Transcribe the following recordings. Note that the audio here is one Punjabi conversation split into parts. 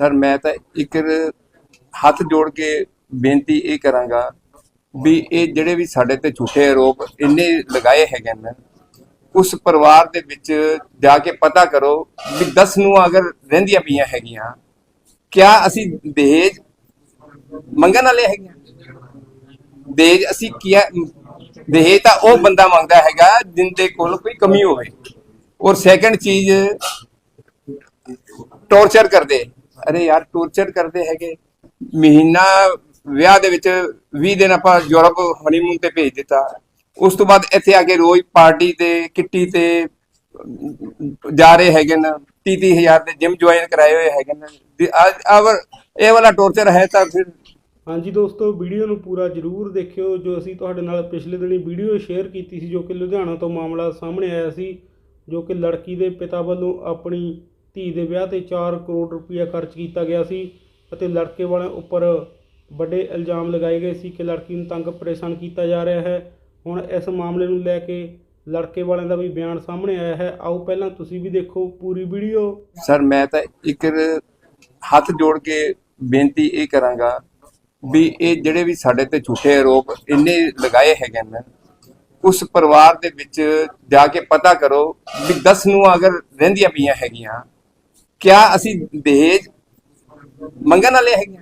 ਸਰ, ਮੈਂ ਤਾਂ ਇੱਕ ਹੱਥ ਜੋੜ ਕੇ ਬੇਨਤੀ ਇਹ ਕਰਾਂਗਾ ਵੀ ਇਹ ਜਿਹੜੇ ਵੀ ਸਾਡੇ ਤੇ ਝੂਠੇ ਆਰੋਪ ਇੰਨੇ ਲਗਾਏ ਹੈਗੇ ਨੇ, ਉਸ ਪਰਿਵਾਰ ਦੇ ਵਿੱਚ ਜਾ ਕੇ ਪਤਾ ਕਰੋ ਵੀ 10 ਨੂੰ ਅਗਰ ਰਹਿੰਦੀਆਂ ਪਈਆਂ ਹੈਗੀਆਂ, ਕਿਆ ਅਸੀਂ ਦਹੇਜ ਮੰਗਣ ਵਾਲੇ ਹੈਗੇ ਹਾਂ? ਦਹੇਜ ਅਸੀਂ ਕੀ ਦਹੇਜ ਤਾਂ ਉਹ ਬੰਦਾ ਮੰਗਦਾ ਹੈਗਾ ਜਿੰਦੇ ਕੋਲ ਕੋਈ ਕਮੀ ਹੋਵੇ ਔਰ ਸੈਕੰਡ ਚੀਜ਼ ਟੌਰਚਰ ਕਰਦੇ ਅਰੇ ਯਾਰ ਟੌਰਚਰ ਕਰਦੇ ਹੈਗੇ। ਮਹੀਨਾ ਵਿਆਹ ਦੇ ਵਿੱਚ 20 ਦਿਨ ਆਪਾਂ ਯੂਰਪ ਹਨੀਮੂਨ ਤੇ ਭੇਜ ਦਿੱਤਾ। ਉਸ ਤੋਂ ਬਾਅਦ ਇੱਥੇ ਆ ਕੇ ਰੋਜ਼ ਪਾਰਟੀ ਤੇ, ਕਿੱਟੀ ਤੇ ਜਾ ਰਹੇ ਹੈਗੇ ਨੇ। 30 ਦੇ ਜਿਮ ਜੁਆਇਨ ਕਰਾਏ ਹੋਏ ਹੈਗੇ ਨੇ। ਤੇ ਇਹ ਵਾਲਾ ਟੌਰਚਰ ਹੈ ਤਾਂ ਫਿਰ ਹਾਂਜੀ ਦੋਸਤੋ, ਵੀਡੀਓ ਨੂੰ ਪੂਰਾ ਜਰੂਰ ਦੇਖਿਓ। ਜੋ ਅਸੀਂ ਤੁਹਾਡੇ ਨਾਲ ਪਿਛਲੇ ਦਿਨੀ ਵੀਡੀਓ ਸ਼ੇਅਰ ਕੀਤੀ ਸੀ, ਜੋ ਕਿ ਲੁਧਿਆਣਾ ਤੋਂ ਮਾਮਲਾ ਸਾਹਮਣੇ ਆਇਆ ਸੀ, ਜੋ ਕਿ ਲੜਕੀ ਦੇ ਪਿਤਾ ਵੱਲੋਂ ਆਪਣੀ ਧੀ ਦੇ ਵਿਆਹ ਤੇ 4 ਕਰੋੜ ਰੁਪਇਆ ਖਰਚ ਕੀਤਾ ਗਿਆ ਸੀ ਅਤੇ ਲੜਕੇ ਵਾਲਿਆਂ ਉੱਪਰ ਵੱਡੇ ਇਲਜ਼ਾਮ ਲਗਾਏ ਗਏ ਸੀ ਕਿ ਲੜਕੀ ਨੂੰ ਤੰਗ ਪਰੇਸ਼ਾਨ ਕੀਤਾ ਜਾ ਰਿਹਾ ਹੈ। ਹੁਣ ਇਸ ਮਾਮਲੇ ਨੂੰ ਲੈ ਕੇ ਲੜਕੇ ਵਾਲਿਆਂ ਦਾ ਵੀ ਬਿਆਨ ਸਾਹਮਣੇ ਆਇਆ ਹੈ। ਆਓ ਪਹਿਲਾਂ ਤੁਸੀਂ ਵੀ ਦੇਖੋ ਪੂਰੀ ਵੀਡੀਓ। ਸਰ, ਮੈਂ ਤਾਂ ਇੱਕ ਹੱਥ ਜੋੜ ਕੇ ਬੇਨਤੀ ਇਹ ਕਰਾਂਗਾ ਵੀ ਇਹ ਜਿਹੜੇ ਵੀ ਸਾਡੇ ਤੇ ਝੂਠੇ ਆਰੋਪ ਇੰਨੇ ਲਗਾਏ ਹੈਗੇ ਨੇ, ਉਸ ਪਰਿਵਾਰ ਦੇ ਵਿੱਚ ਜਾ ਕੇ ਪਤਾ ਕਰੋ ਵੀ 10 ਨੂੰ ਅਗਰ ਰਹਿੰਦੀਆਂ ਪਈਆਂ ਹੈਗੀਆਂ ਕਿਆ ਅਸੀਂ ਦਹੇਜ ਮੰਗਣ ਵਾਲੇ ਹੈਗੇ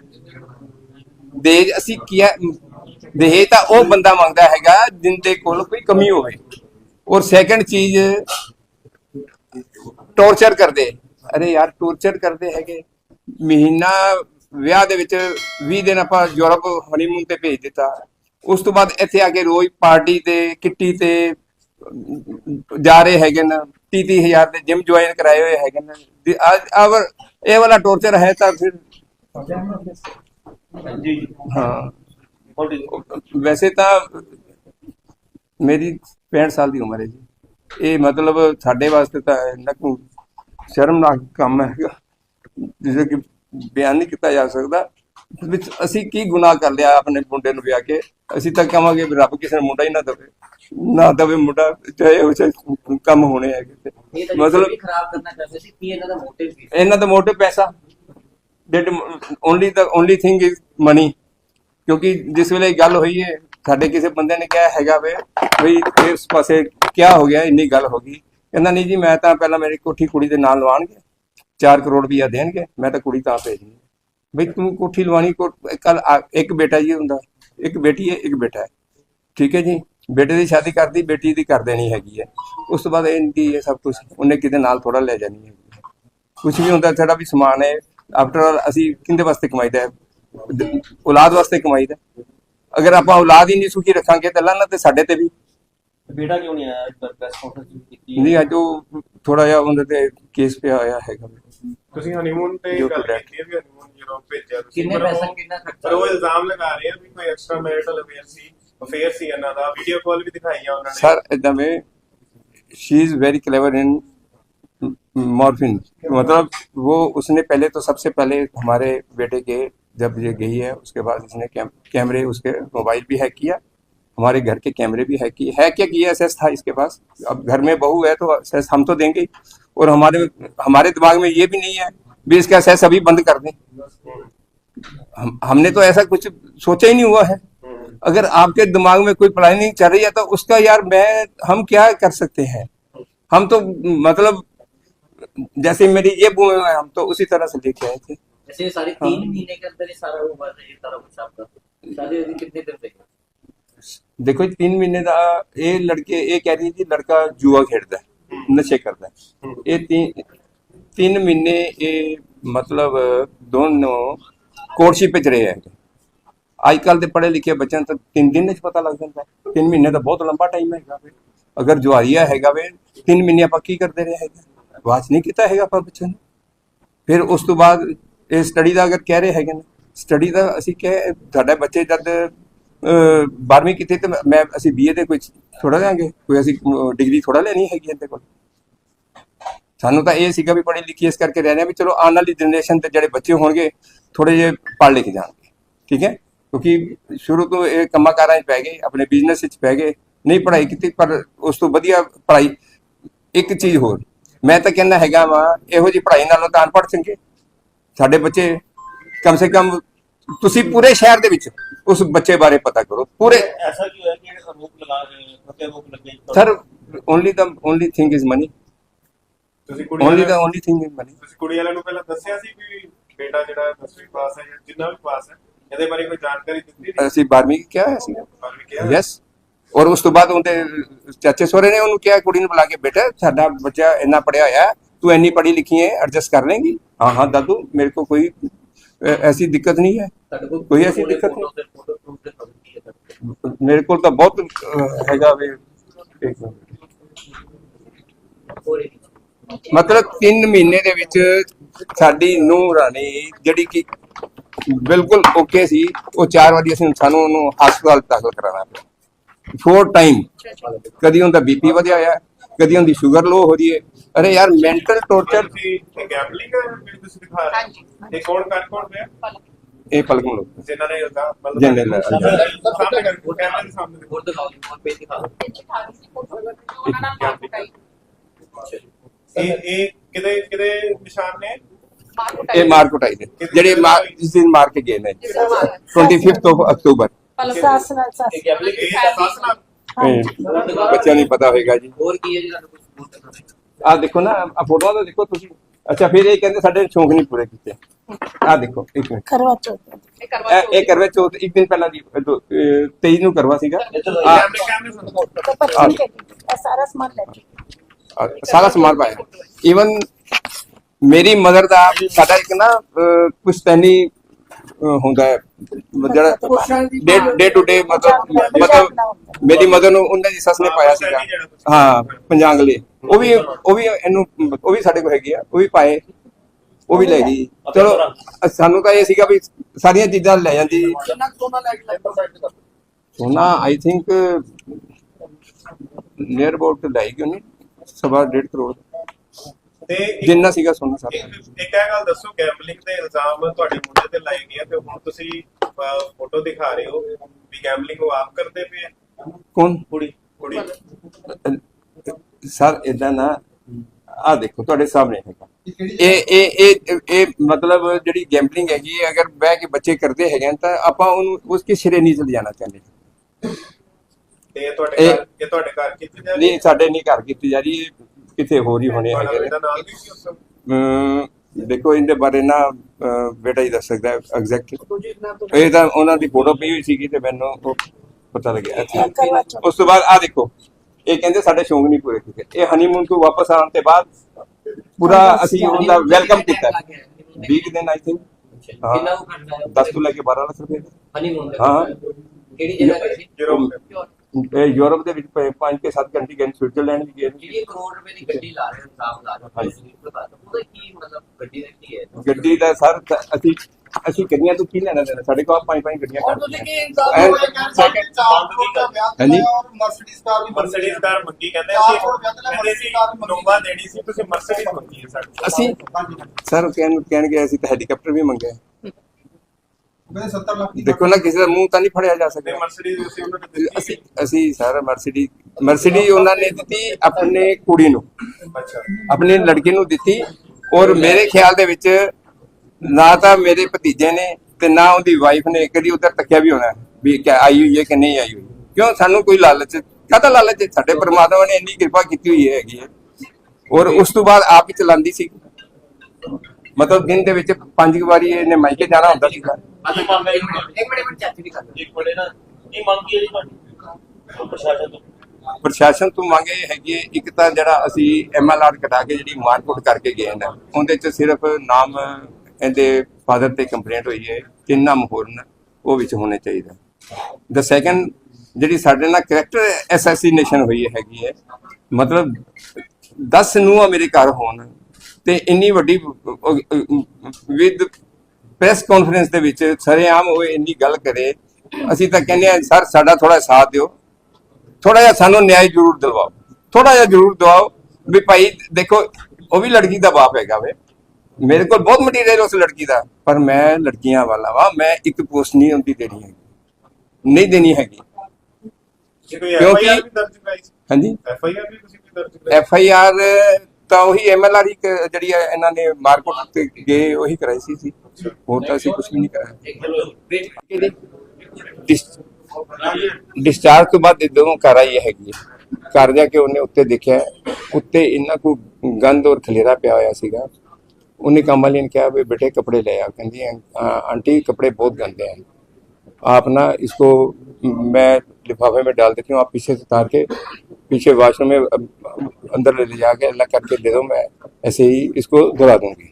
ਦਹੇਜ ਅਸੀਂ ਕੀਆ ਦਹੇਜ ਤਾਂ ਉਹ ਬੰਦਾ ਮੰਗਦਾ ਹੈਗਾ ਜਿੰਦੇ ਕੋਲ ਕੋਈ ਕਮੀ ਹੋਵੇ। ਔਰ ਸੈਕੰਡ ਚੀਜ਼ ਟੌਰਚਰ ਕਰਦੇ। ਅਰੇ ਯਾਰ ਟੌਰਚਰ ਕਰਦੇ ਹੈਗੇ। ਮਹੀਨਾ ਵਿਆਹ ਦੇ ਵਿੱਚ 20 ਦਿਨ ਆਪਾਂ ਯੂਰਪ ਹਨੀਮੂਨ ਤੇ ਭੇਜ ਦਿੱਤਾ। ਉਸ ਤੋਂ ਬਾਅਦ ਇੱਥੇ ਆ ਕੇ ਰੋਜ਼ ਪਾਰਟੀ ਤੇ, ਕਿੱਟੀ ਤੇ ਜਾ ਰਹੇ ਹੈਗੇ ਨੇ 30 ਹਜ਼ਾਰ ਦੇ ਜਿਮ ਜੁਆਇਨ ਕਰਾਏ ਹੋਏ ਹੈਗੇ ਨੇ। ਅਗਰ ਇਹ ਵਾਲਾ ਟੌਰਚਰ ਹੈ ਤਾਂ ਫਿਰ ਜੀ ਹਾਂ। ਵੈਸੇ ਤਾਂ ਮੇਰੀ 65 ਸਾਲ ਦੀ ਉਮਰ ਹੈ ਜੀ। ਇਹ ਮਤਲਬ ਸਾਡੇ ਵਾਸਤੇ ਤਾਂ ਇੰਨਾ ਕੁ ਸ਼ਰਮਨਾਕ ਕੰਮ ਹੈਗਾ ਜਿਸੇ ਕਿ ਬਿਆਨ ਨਹੀਂ ਕੀਤਾ ਜਾ ਸਕਦਾ। ਵਿੱਚ ਅਸੀਂ ਕੀ ਗੁਨਾਹ ਕਰ ਲਿਆ ਆਪਣੇ ਮੁੰਡੇ ਨੂੰ ਵਿਆਹ ਕੇ? ਅਸੀਂ ਤਾਂ ਕਹਾਂਗੇ ਵੀ ਰੱਬ ਕਿਸੇ ਨੂੰ ਮੁੰਡਾ ਹੀ ਨਾ ਦੇਵੇ। ਨਾ ਦੇਵੇ ਮੁੰਡਾ ਚਾਹੇ ਉਹ ਚਾਹੇ ਕੰਮ ਹੋਣੇ ਹੈਗੇ ਤੇ। ਇਹ ਤਾਂ ਮਤਲਬ ਵੀ ਖਰਾਬ ਕਰਨਾ ਚਾਹੁੰਦੇ ਸੀ ਕੀ ਇਹਨਾਂ ਦਾ ਮੋਟਿਵ ਸੀ? ਇਹਨਾਂ ਦਾ ਮੋਟਿਵ ਪੈਸਾ। That only the only thing is money ਕਿਉਂਕਿ ਜਿਸ ਵੇਲੇ ਗੱਲ ਹੋਈ ਹੈ ਸਾਡੇ ਕਿਸੇ ਬੰਦੇ ਨੇ ਕਿਹਾ ਹੈਗਾ ਵੇ ਬਈ ਇਸ ਪਾਸੇ ਕਿਆ ਹੋ ਗਿਆ ਇੰਨੀ ਗੱਲ ਹੋ ਗਈ। ਕਹਿੰਦਾ ਨਹੀਂ ਜੀ ਮੈਂ ਤਾਂ ਪਹਿਲਾਂ ਮੇਰੀ ਕੋਠੀ ਕੁੜੀ ਦੇ ਨਾਲ ਲਵਾਣਗੇ 4 ਕਰੋੜ ਰੁਪਇਆ ਦੇਣਗੇ ਮੈਂ ਤਾਂ ਕੁੜੀ ਤਾਂ ਭੇਜਣੀ ਬਈ ਤੂੰ ਕੋਠੀ ਲਵਾਣੀ ਕੋ ਕੱਲ ਇੱਕ ਬੇਟਾ ਜੀ ਹੁੰਦਾ ਇੱਕ ਬੇਟੀ ਹੈ ਇੱਕ ਬੇਟਾ ਹੈ। ਠੀਕ ਹੈ ਜੀ? ਬੇਟੇ ਦੀ ਸ਼ਾਦੀ ਕਰਦੀ ਬੇਟੀ ਦੀ ਕਰ ਦੇਣੀ ਹੈਗੀ ਹੈ। ਉਸ ਤੋਂ ਬਾਅਦ ਇਹ ਕੀ ਹੈ ਸਭ ਕੁਝ ਉਹਨੇ ਕਿਤੇ ਨਾਲ ਥੋੜਾ ਲੈ ਜਾਣੀ ਹੈ। ਕੁਝ ਵੀ ਹੁੰਦਾ ਸਾਡਾ ਵੀ ਸਮਾਨ ਹੈ। ਆਫਟਰ ਆਲ ਅਸੀਂ ਕਿੰਦੇ ਵਾਸਤੇ ਕਮਾਈਦਾ ਹੈ? ਔਲਾਦ ਵਾਸਤੇ ਕਮਾਈਦਾ। ਅਗਰ ਆਪਾਂ ਔਲਾਦ ਹੀ ਨਹੀਂ ਸੁਖੀ ਰੱਖਾਂਗੇ ਤਾਂ ਲਾਨਾ ਤੇ ਸਾਡੇ ਤੇ ਵੀ। ਬੇਟਾ ਕਿਉਂ ਨਹੀਂ ਆਇਆ? ਪ੍ਰੈਸ ਕਾਨਫਰੰਸ ਕੀਤੀ ਨਹੀਂ ਅੱਜ ਉਹ ਥੋੜਾ ਜਿਹਾ ਉਹਦੇ ਤੇ ਕੇਸ ਪਿਆ ਹੋਇਆ ਹੈਗਾ। ਤੁਸੀਂ ਹਨੀਮੂਨ ਤੇ ਜੋ ਗੱਲ ਤੁਹਾਡਾ- ਕੀਤੀ ਹੈ ਵੀ ਹਨੀਮੂਨ ਯੂਰਪ ਭੇਜਿਆ ਤੁਸੀਂ ਕਿੰਨੇ ਪਰ ਉਹ- ਪੈਸਾ ਕਿੰਨਾ ਖਰਚਾ ਪਰ ਉਹ ਇਲਜ਼ਾਮ ਲਗਾ ਰਹੇ ਆ ਵੀ ਕੋਈ ਐਕਸਟਰਾ ਮੈਰਿਟਲ ਅਫੇਅਰ ਸੀ ਅਫੇਅਰ ਸੀ ਇਹਨਾਂ ਦਾ ਵੀਡੀਓ ਕਾਲ ਵੀ ਦਿਖਾਈ ਆ ਉਹਨਾਂ ਨੇ सर एकदम she is very clever in morphing मतलब वो उसने पहले तो सबसे पहले हमारे बेटे के जब ये गई है उसके बाद उसने कैम, कैमरे उसके मोबाइल भी हैक किया हमारे घर के कैमरे भी हैक किए हैक क्या किया एसेस था इसके पास अब घर में बहू है तो एसेस हम तो देंगे ही और हमारे हमारे दिमाग में ये भी नहीं है भी इसका सेस अभी बंद कर दें। हम, हमने तो ऐसा कुछ सोचा ही नहीं हुआ है। अगर आपके दिमाग में कोई प्लानिंग चल रही है तो उसका यार मैं हम क्या कर सकते हैं? हम तो मतलब जैसे मेरी ये भूमि है हम तो उसी तरह से लेके आए थे। हाँ। देखो तीन महीने का ये लड़के ये कह रही थी लड़का जुआ खेलता है। ਨਸ਼ੇ ਕਰਦਾ ਹੈ। ਇਹ 3 3 ਮਹੀਨੇ ਇਹ ਮਤਲਬ ਦੋਨੋਂ ਕੋਰਟਸ਼ਿਪ ਵਿੱਚ ਰਹੇ ਹੈ ਅੱਜ ਕੱਲ ਦੇ ਪੜ੍ਹੇ ਲਿਖੇ ਬੱਚਿਆਂ ਨੂੰ ਤਾਂ 3 ਦਿਨ ਵਿੱਚ ਪਤਾ ਲੱਗ ਜਾਂਦਾ 3 ਮਹੀਨੇ ਤਾਂ ਬਹੁਤ ਲੰਬਾ ਟਾਈਮ ਹੈਗਾ ਵੇ। ਅਗਰ ਜੁਆਰੀਆ ਹੈਗਾ ਵੇ 3 ਮਹੀਨੇ ਆਪਾਂ ਕੀ ਕਰਦੇ ਰਹੇ ਹੈਗੇ? ਵਾਚ ਨਹੀਂ ਕੀਤਾ ਹੈਗਾ ਆਪਾਂ ਬੱਚਿਆਂ ਨੂੰ। ਫਿਰ ਉਸ ਤੋਂ ਬਾਅਦ ਇਹ ਸਟੱਡੀ ਦਾ ਅਗਰ ਕਹਿ ਰਹੇ ਹੈਗੇ ਨੇ ਸਟੱਡੀ ਦਾ ਅਸੀਂ ਕਹੇ ਤੁਹਾਡੇ ਬੱਚੇ ਜਦ 12ਵੀਂ ਕੀਤੀ ਤੇ ਮੈਂ ਅਸੀਂ ਬੀਏ ਦੇ ਕੋਈ ਥੋੜਾ ਲਾਂਗੇ ਕੋਈ ਅਸੀਂ ਡਿਗਰੀ ਥੋੜਾ ਲੈਣੀ ਹੈਗੀ ਇਹਦੇ ਕੋਲ? ਸਾਨੂੰ ਤਾਂ ਇਹ ਸੀਗਾ ਵੀ ਪੜ੍ਹੇ ਲਿਖੇ ਇਸ ਕਰਕੇ ਰਹਿਣਾ ਵੀ ਚਲੋ ਆਉਣ ਵਾਲੀ ਜਨਰੇਸ਼ਨ ਤੇ ਜਿਹੜੇ ਬੱਚੇ ਹੋਣਗੇ ਥੋੜੇ ਜਿਹੇ ਪੜ੍ਹ ਲਿਖ ਜਾਣਗੇ। ਠੀਕ ਹੈ? ਕਿਉਂਕਿ ਸ਼ੁਰੂ ਤੋਂ ਇਹ ਕੰਮਾਂ ਕਾਰਾਂ 'ਚ ਪੈ ਗਏ, ਆਪਣੇ ਬਿਜ਼ਨਸ 'ਚ ਪੈ ਗਏ, ਨਹੀਂ ਪੜ੍ਹਾਈ ਕੀਤੀ, ਪਰ ਉਸ ਤੋਂ ਵਧੀਆ ਪੜ੍ਹਾਈ ਇੱਕ ਚੀਜ਼ ਹੋਰ। ਮੈਂ ਤਾਂ ਕਹਿੰਦਾ ਹੈਗਾ ਵਾ, ਇਹੋ ਜੀ ਪੜ੍ਹਾਈ ਨਾਲੋਂ ਤਾਂ ਅਨਪੜ੍ਹ ਚੰਗੇ। ਸਾਡੇ ਬੱਚੇ ਕਮ ਸੇ ਕਮ, ਤੁਸੀਂ ਪੂਰੇ ਸ਼ਹਿਰ ਦੇ ਵਿੱਚ ਉਸ ਬੱਚੇ ਬਾਰੇ ਪਤਾ ਕਰੋ। ਪੂਰੇ ਐਸਾ ਕੀ ਹੋਇਆ ਕਿ ਰੋਕ ਲਗਾ ਰਹੇ ਫਤੇ ਰੋਕ ਲੱਗੇ sir only the only thing is money ਤੁਸੀਂ ਕੁੜੀ only the only thing is money ਤੁਸੀਂ ਕੁੜੀ ਵਾਲਿਆਂ ਨੂੰ ਪਹਿਲਾਂ ਦੱਸਿਆ ਸੀ ਵੀ ਬੇਟਾ ਜਿਹੜਾ 10ਵੀਂ ਪਾਸ ਹੈ ਜਾਂ ਜਿੰਨਾ ਵੀ ਪਾਸ ਹੈ ਇਹਦੇ ਬਾਰੇ ਕੋਈ ਜਾਣਕਾਰੀ ਦਿੱਤੀ ਨਹੀਂ? ਅਸੀਂ 12ਵੀਂ ਕਿਹਾ ਹੋਇਆ ਸੀ ਬਾਰੇ ਕਿਹਾ ਯੈਸ ਔਰ ਉਸ ਤੋਂ ਬਾਅਦ ਉਹਦੇ ਚਾਚੇ ਸਹੁਰੇ ਨੇ ਉਹਨੂੰ ਕਿਹਾ ਕੁੜੀ ਨੂੰ ਬੁਲਾ ਕੇ ਬੇਟਾ ਸਾਡਾ ਬੱਚਾ ਇੰਨਾ ਪੜਿਆ ਹੋਇਆ ਹੈ, ਤੂੰ ਇੰਨੀ ਪੜ੍ਹੀ ਲਿਖੀ ਹੈ ਐਡਜਸਟ ਕਰ ਲੇਂਗੀ। ਹਾਂ ਹਾਂ ਦਾਦੂ ਮੇਰੇ ਕੋ ਕੋਈ ਐਸੀ ਦਿੱਕਤ ਨਹੀਂ ਹੈ। ਤੁਹਾਡੇ ਕੋਲ ਕੋਈ ਐਸੀ ਦਿੱਕਤ ਨਹੀਂ। ਮੇਰੇ ਕੋਲ ਤਾਂ ਬਹੁਤ ਹੈਗਾ ਵੇ ਇੱਕ ਮਿੰਟ। ਮਤਲਬ 3 ਮਹੀਨੇ ਦੇ ਵਿੱਚ ਸਾਡੀ ਨੂੰਹ ਰਾਣੀ ਜਿਹੜੀ ਕਿ ਬਿਲਕੁਲ ਓਕੇ ਸੀ ਉਹ ਚਾਰ ਵਾਰੀ ਅਸੀਂ ਸਾਨੂੰ ਉਹਨੂੰ ਹਸਪਤਾਲ ਦਾਖਲ ਕਰਾਉਣਾ ਪਿਆ। ਫੋਰ ਟਾਈਮ ਕਦੀ ਉਹਦਾ ਬੀਪੀ ਵਧਿਆ ਹੋਇਆ ਕਦੀ ਉਹਦੀ ਸ਼ੂਗਰ ਲੋ ਹੋ ਰਹੀ ਹੈ। ਅਰੇ ਯਾਰ ਮੈਂਟਲ ਟੌਰਚਰ ਇਹ ਗੈਂਬਲਿੰਗ ਹੈ ਤੁਸੀਂ ਦਿਖਾ ਰਹੇ ਹਾਂਜੀ, ਹੋ ਇਹ ਕੌਣ ਕਰ ਕੌਣ ਰਿਹਾ? ਇਹ ਪਲਕ ਮਲੋ ਜਿਨ੍ਹਾਂ ਨੇ ਉਹਦਾ ਮਤਲਬ ਜਿਨ੍ਹਾਂ ਨੇ- ਸਾਹਮਣੇ ਕਰ ਕੈਮਰੇ ਦੇ ਸਾਹਮਣੇ ਹੋਰ ਦਿਖਾਓ ਜੀ ਹੋਰ ਪੇਜ ਦਿਖਾਓ ਉਹਨਾਂ ਨਾਲ ਮਾਰ ਕੁਟਾਈ। ਇਹ ਇਹ ਕਿਹਦੇ ਕਿਹਦੇ ਨਿਸ਼ਾਨ ਨੇ? ਮਾਰ ਕੁਟਾਈ। ਇਹ ਮਾਰ ਕੁਟਾਈ ਦੇ ਜਿਹੜੇ ਮਾਰ ਜਿਸ ਦਿਨ ਮਾਰ ਕੇ ਗਏ ਨੇ। 25th of ਅਕਤੂਬਰ ਸੱਸ ਨਾਲ ਸੱਸ ਇਹ ਗੈਬਲਿੰਗ ਇਹ ਸੱਸ ਨਾਲ ਇਹ ਬੱਚਿਆਂ ਨੂੰ ਪਤਾ ਹੋਏਗਾ ਜੀ। ਹੋਰ ਕੀ ਹੈ ਜੀ ਤੁਹਾਨੂੰ ਕੁਝ ਸਬੂਤ ਦਿਖਾਓ ਆ ਦੇਖੋ ਨਾ ਆ ਫੋਟੋਆਂ ਦੇਖੋ ਤੁਸੀਂ। ਅੱਛਾ ਫਿਰ ਇਹ ਕਹਿੰਦੇ ਸਾਡੇ ਸ਼ੌਂਕ ਨਹੀਂ ਪੂਰੇ ਕੀਤੇ। ਆ ਦੇਖੋ ਇੱਕ ਮਿੰਟ। ਕਰਵਾ ਚੌਥ। ਇਹ ਕਰਵਾ ਇਹ- ਇਹ ਕਰਵੇ ਚੌਥ ਇੱਕ ਦਿਨ ਪਹਿਲਾਂ ਦੀ 23 ਨੂੰ ਕਰਵਾ ਸੀਗਾ। ਆ ਸਾਰਾ ਸਮਾਨ ਲੈ ਕੇ। ਆ, ਸਾਰਾ ਸਮਾਨ ਪਾਇਆ। ਈਵਨ ਮੇਰੀ ਮਦਰ ਦਾ ਸਾਡਾ ਇੱਕ ਨਾ ਅਹ, ਪੁਸ਼ਤੈਨੀ ਹੁੰਦਾ ਹੈ। ਜਿਹੜਾ ਡੇ ਡੇ ਟੂ ਡੇ ਮਤਲਬ ਮਤਲਬ ਮੇਰੀ ਮਦਰ ਨੂੰ ਉਹਨਾਂ ਦੀ ਸੱਸ ਨੇ ਪਾਇਆ ਸੀਗਾ। ਹਾਂ ਪੰਜਾਂਗਲੇ ਉਹ ਵੀ ਉਹ ਵੀ ਇਹਨੂੰ ਉਹ ਵੀ ਸਾਡੇ ਕੋਲ ਹੈਗੀ ਆ। ਉਹ ਵੀ ਪਾਏ। ਉਹ ਵੀ ਲੈ ਗਈ ਚਲੋ ਅ- ਸਾਨੂੰ ਤਾਂ ਇਹ ਸੀਗਾ ਵੀ ਸਾਰੀਆਂ ਚੀਜ਼ਾਂ ਲੈ ਜਾਂਦੀ। ਸੋਨਾ ਆਈ ਥਿੰਕ ਨੀਅਰ ਅਬਾਊਟ ਲੈ ਗਈ ਉਹਨੇ ਸਵਾ ਡੇਢ ਕਰੋੜ। ਤੇ ਇੱਕ- ਜਿੰਨਾ ਸੀਗਾ ਸੋਨਾ ਸਾਰਾ। ਇੱਕ ਇੱਕ ਇਹ ਗੱਲ ਦੱਸੋ ਗੈਂਬਲਿੰਗ ਦੇ ਇਲਜ਼ਾਮ ਤੁਹਾਡੇ ਮੁੰਡੇ ਤੇ ਲਾਏ ਗਏ ਆ ਤੇ ਹੁਣ ਤੁਸੀਂ ਫੋਟੋ ਦਿਖਾ ਰਹੇ ਹੋ ਵੀ ਗੈਂਬਲਿੰਗ ਉਹ ਆਪ ਕਰਦੇ ਪਏ ਆ? ਕੌਣ? ਕੁੜੀ ਕੁੜੀ। ਸਰ ਇਦਾਂ ਨਾ ਆ ਦੇਖੋ ਤੁਹਾਡੇ ਸਾਹਮਣੇ ਹੈਗਾ। ਇਹ ਇਹ ਇਹ ਇਹ ਮਤਲਬ ਜਿਹੜੀ ਗੈਂਬਲਿੰਗ ਹੈਗੀ ਹੈ ਅਗਰ ਬਹਿ ਕੇ ਬੱਚੇ ਕਰਦੇ ਹੈਗੇ ਤਾਂ ਆਪਾਂ ਉਹਨੂੰ ਉਸ ਕੇ ਸਿਰੇ ਨਹੀਂ ਚਲ ਜਾਣਾ ਚਾਹੁੰਦੇ। ਤੇ ਇਹ ਤੁਹਾਡੇ ਘਰ ਇਹ ਤੁਹਾਡੇ ਘਰ ਕੀਤੀ ਜਾ ਨਹੀਂ ਸਾਡੇ ਨਹੀਂ ਘਰ ਕੀਤੀ ਜਾ ਰਹੀ ਇਹ ਕਿਤੇ ਹੋਰ ਹੀ ਹੋਣੇ ਹੈਗੇ ਨੇ? ਅਮ ਦੇਖੋ ਇਹਦੇ ਬਾਰੇ ਨਾ ਬੇਟਾ ਹੀ ਦੱਸ ਸਕਦਾ ਐਗਜ਼ੈਕਟ ਇਹ ਤਾਂ ਉਹਨਾਂ ਦੀ ਫੋਟੋ ਪਈ ਹੋਈ ਸੀਗੀ ਤੇ ਮੈਨੂੰ ਉਹ ਪਤਾ ਲੱਗਿਆ ਉਸ ਤੋਂ ਬਾਅਦ ਆ ਦੇਖੋ ਇਹ ਕਹਿੰਦੇ ਸਾਡੇ ਸ਼ੌਂਕ ਨਹੀਂ ਪੂਰੇ ਕੀਤੇ। ਇਹ ਹਨੀਮੂਨ ਤੋਂ ਵਾਪਸ ਆਉਣ ਤੇ ਬਾਅਦ ਪੂਰਾ ਅਸੀਂ ਉਹਦਾ ਵੈਲਕਮ ਕੀਤਾ। 20 ਦਿਨ ਆਈ ਥਿੰਕ ਕਿੰਨਾ ਉਹ ਹੈ? 10 ਤੋਂ ਲੈ ਕੇ 12 ਲੱਖ ਰੁਪਏ। ਹਨੀਮੂਨ ਦੇ। ਹਾਂ। ਕਿਹੜੀ ਜਗ੍ਹਾ ਯੂਰਪ। ਦੇ। ਇਹ ਯੂਰਪ ਦੇ ਵਿੱਚ 5 ਕੇ 7 ਕੰਟਰੀ ਗਏ ਸਵਿਟਜ਼ਰਲੈਂਡ ਵੀ ਗਏ। ਜਿਹੜੀ ਕਰੋੜ ਰੁਪਏ ਦੀ ਗੱਡੀ ਲਾ ਰਹੇ ਹੋ ਇਲਜ਼ਾਮ ਲਾ ਰਹੇ ਹੋ ਉਹਦਾ ਕੀ ਮਤਲਬ ਗੱਡੀ ਦਾ ਕੀ ਹੈ? ਗੱਡੀ ਦਾ ਸਰ ਅਸੀਂ ਅਸੀਂ ਗੱਡੀਆਂ ਤੋਂ ਕੀ ਲੈਣਾ ਦੇਣਾ? ਸਾਡੇ ਕੋਲ ਪੰਜ ਪੰਜ ਗੱਡੀਆਂ ਔਰ ਤੁਸੀਂ ਕੀ ਇਨਸਾਫ ਐਂ- ਹੋਇਆ ਕਹਿੰਦੇ ਸਾਡੇ ਚਾਰ ਕਰੋੜ ਦਾ ਵਿਆਹ ਹਾਂਜੀ। ਦਿੱਤਾ ਔਰ ਮਰਸੀਡੀਜ਼ ਕਾਰ ਵੀ ਮਰਸੀਡੀਜ਼ ਕਾਰ ਮੰਗੀ ਕਹਿੰਦੇ ਚਾਰ ਕਹਿੰਦੇ ਸੀ ਨੋਵਾ ਦੇਣੀ ਸੀ ਤੁਸੀਂ ਮਰਸੀਡੀਜ਼ ਮੰਗੀ ਹੈ ਸਾਡੇ ਅਸੀਂ ਸਰ ਕਹਿਣ ਕਹਿਣ ਗਿਆ ਅਸੀਂ ਤਾਂ ਹੈਲੀਕਾਪਟਰ ਵੀ ਮੰਗਿਆ। ਦੇਖੋ ਨਾ ਕਿਸੇ ਦਾ ਮੂੰਹ ਤਾਂ ਨਹੀਂ ਫੜਿਆ ਜਾ ਸਕਦਾ। ਮਰਸੀਡੀਜ਼ ਅਸੀਂ ਅਸੀਂ ਸਰ ਮਰਸੀਡੀ ਮਰਸੀਡੀ ਉਹਨਾਂ ਨੇ ਦਿੱਤੀ ਆਪਣੇ ਕੁੜੀ ਨੂੰ। ਅੱਛਾ। ਆਪਣੇ ਲੜਕੇ ਨੂੰ ਦਿੱਤੀ। ਔਰ ਮੇਰੇ ਖਿਆਲ ਦੇ ਵਿੱਚ ਨਾ ਤਾਂ ਮੇਰੇ ਭਤੀਜੇ ਨੇ ਤੇ ਨਾ ਉਹਦੀ ਵਾਈਫ ਨੇ ਕਦੀ ਉਧਰ ਤੱਕਿਆ ਵੀ ਹੋਣਾ ਵੀ ਕਿ ਆਈ ਹੋਈ ਹੈ ਕਿ ਨਹੀਂ ਆਈ ਹੋਈ। ਕਿਉਂ? ਸਾਨੂੰ ਕੋਈ ਲਾਲਚ ਕਾਹਦਾ ਲਾਲਚ? ਸਾਡੇ ਪਰਮਾਤਮਾ ਨੇ ਇੰਨੀ ਕਿਰਪਾ ਕੀਤੀ ਹੋਈ ਹੈਗੀ ਹੈ। ਔਰ ਉਸ ਤੋਂ ਬਾਅਦ ਆਪ ਹੀ ਚਲਾਉਂਦੀ ਸੀ। ਮਤਲਬ ਦਿਨ ਦੇ ਵਿੱਚ ਪੰਜ ਕੁ ਵਾਰੀ ਇਹਨੇ ਮਾਈਕੇ ਜਾਣਾ ਹੁੰਦਾ ਅਸੀਂ ਮੰਗ ਇੱਕ ਮਿੰਟ ਇੱਕ ਮਿੰਟ ਚਾਚੀ ਦੀ ਗੱਲ। ਇੱਕ ਬੜੇ ਨਾ ਕੀ ਮੰਗ ਕੀ ਹੈ ਜੀ ਤੁਹਾਡੀ? ਪ੍ਰਸ਼ਾਸਨ ਤੋਂ। ਪ੍ਰਸ਼ਾਸਨ ਤੋਂ ਮੰਗ ਇਹ ਹੈਗੀ ਹੈ ਇੱਕ ਤਾਂ ਜਿਹੜਾ ਅਸੀਂ ਐਮਐਲਆਰ ਕਟਾ ਕੇ ਜਿਹੜੀ ਮਾਰਕੁੱਟ ਕਰਕੇ ਗਏ ਨੇ ਉਹਦੇ ਚ ਸਿਰਫ ਨਾਮ ਇਹਦੇ ਫਾਦਰ ਤੇ ਕੰਪਲੇਂਟ ਹੋਈ ਹੈ, ਤਿੰਨ ਨਾਮ ਹੋਰ ਨੇ ਉਹ ਵਿੱਚ ਹੋਣੇ ਚਾਹੀਦਾ ਦ ਸੈਕੰਡ ਜਿਹੜੀ ਸਾਡੇ ਨਾਲ ਕਰੈਕਟਰ ਐਸੈਸੀਨੇਸ਼ਨ ਹੋਈ ਹੈਗੀ ਹੈ, ਮਤਲਬ 10 ਨੂੰ ਮੇਰੇ ਘਰ ਹੋਣ ਤੇ ਇੰਨੀ ਵੱਡੀ ਵਿਦ ਪ੍ਰੈਸ ਕਾਨਫਰੰਸ ਦੇ ਵਿੱਚ ਸਰੇਆਮ ਉਹ ਇੰਨੀ ਗੱਲ ਕਰੇ, ਅਸੀਂ ਤਾਂ ਕਹਿੰਦੇ ਆ ਸਰ, ਸਾਡਾ ਥੋੜਾ ਸਾਥ ਦਿਓ। ਥੋੜਾ ਜਿਹਾ ਸਾਨੂੰ ਨਿਆਂ ਜ਼ਰੂਰ ਦਿਵਾਓ ਥੋੜਾ ਜਿਹਾ ਜ਼ਰੂਰ ਦਿਵਾਓ ਵੀ ਭਾਈ ਦੇਖੋ, ਉਹ ਵੀ ਲੜਕੀ ਦਾ ਬਾਪ ਹੈਗਾ ਵੇ। ਮੇਰੇ ਕੋਲ ਬਹੁਤ ਮਟੀਰੀਅਲ ਉਸ ਲੜਕੀ ਦਾ ਪਰ ਮੈਂ ਲੜਕੀਆਂ ਵਾਲਾ ਵਾ ਮੈਂ ਇੱਕ ਪੋਸਟ ਨਹੀਂ ਹੁੰਦੀ ਦੇਣੀ ਹੈਗੀ। ਨਹੀਂ ਦੇਣੀ ਹੈਗੀ। ਕਿਉਂਕਿ- ਐਫਆਈਆਰ ਵੀ ਦਰਜ ਕਰਾਈ ਸੀ। ਹਾਂਜੀ? ਐਫਆਈਆਰ ਵੀ ਤੁਸੀਂ ਕੋਈ ਦਰਜ ਕਰਾਈ ਐਫ ਆਈ ਆਰ ਤਾਂ ਉਹੀ ਐਮਐਲਆਰ ਜਿਹੜੀ ਹੈ ਇਹਨਾਂ ਨੇ ਮਾਰਕੀਟ ਤੇ ਗਏ ਉਹੀ ਕਰਾਈ ਸੀ ਸੀ ਹੋਰ ਤਾਂ ਅਸੀਂ ਕੁਝ ਵੀ ਨਹੀਂ ਕਰਾਇਆ। ਡਿਸ- ਡਿਸਚਾਰਜ ਤੋਂ ਬਾਅਦ ਇਹ ਦੋਨੋਂ ਘਰ ਆਈ ਹੈਗੀ। ਘਰ ਜਾ ਕੇ ਉਹਨੇ ਉੱਤੇ ਦੇਖਿਆ ਉੱਤੇ ਇੰਨਾ ਕੋ ਗੰਦ ਔਰ ਖਲੇਰਾ ਪਿਆ ਹੋਇਆ ਸੀਗਾ। ਉਹਨੇ ਕੰਮ ਵਾਲੀ ਨੇ ਕਿਹਾ ਵੀ ਬੇਟੇ कपड़े ले आओ कहती है "हाँ, आंटी कपड़े बहुत गंदे हैं आप ना इसको मैं लिफाफे में डाल देती हूँ आप पीछे से उतार के पीछे वॉशरूम में अ, अंदर ले जाके अलग करके दे दो मैं ऐसे ही इसको धुला दूंगी